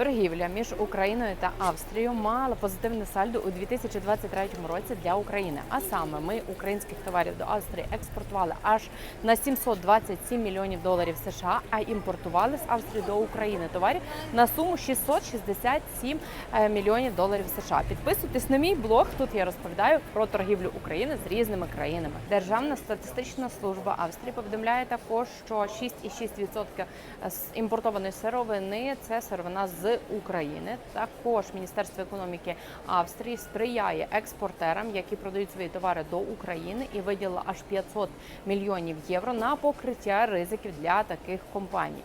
Торгівля між Україною та Австрією мала позитивне сальдо у 2023 році для України. А саме ми українських товарів до Австрії експортували аж на 727 мільйонів доларів США, а імпортували з Австрії до України товарів на суму 667 е, мільйонів доларів США. Підписуйтесь на мій блог. Тут я розповідаю про торгівлю України з різними країнами. Державна статистична служба Австрії повідомляє також, що 6,6% з імпортованої сировини це сировина з України. Також Міністерство економіки Австрії сприяє експортерам, які продають свої товари до України, і виділило аж 500 мільйонів євро на покриття ризиків для таких компаній.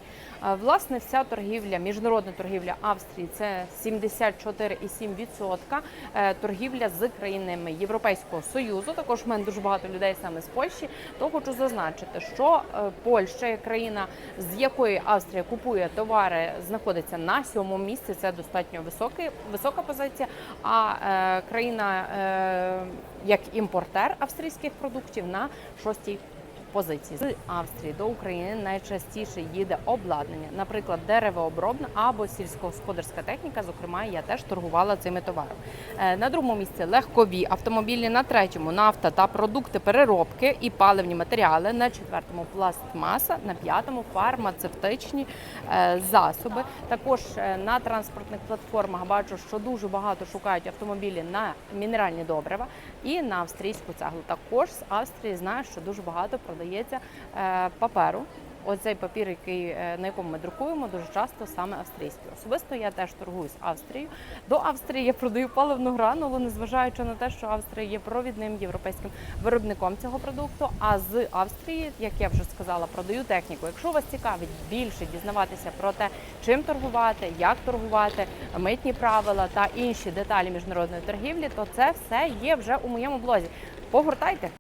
Власне, вся торгівля, міжнародна торгівля Австрії це 74,7% е, торгівля з країнами Європейського союзу. Також в мене дуже багато людей саме з Польщі. То хочу зазначити, що е, Польща, країна, з якої Австрія купує товари, знаходиться на сьомому місці. Це достатньо високий, висока позиція. А е, країна е, як імпортер австрійських продуктів на шостій позиції з Австрії до України найчастіше їде обладнання, наприклад, деревообробна або сільськогосподарська техніка. Зокрема, я теж торгувала цими товарами. Е, На другому місці легкові автомобілі, на третьому нафта та продукти переробки і паливні матеріали. На четвертому пластмаса, на п'ятому фармацевтичні е, засоби. Також е, на транспортних платформах бачу, що дуже багато шукають автомобілі на мінеральні добрива і на австрійську цеглу. Також з Австрії знаю, що дуже багато продається е, паперу. Оцей папір, який е, на якому ми друкуємо, дуже часто саме австрійський. Особисто я теж торгую з Австрією. До Австрії я продаю паливну гранулу, незважаючи на те, що Австрія є провідним європейським виробником цього продукту. А з Австрії, як я вже сказала, продаю техніку. Якщо вас цікавить більше дізнаватися про те, чим торгувати, як торгувати, митні правила та інші деталі міжнародної торгівлі, то це все є вже у моєму блозі. Погортайте.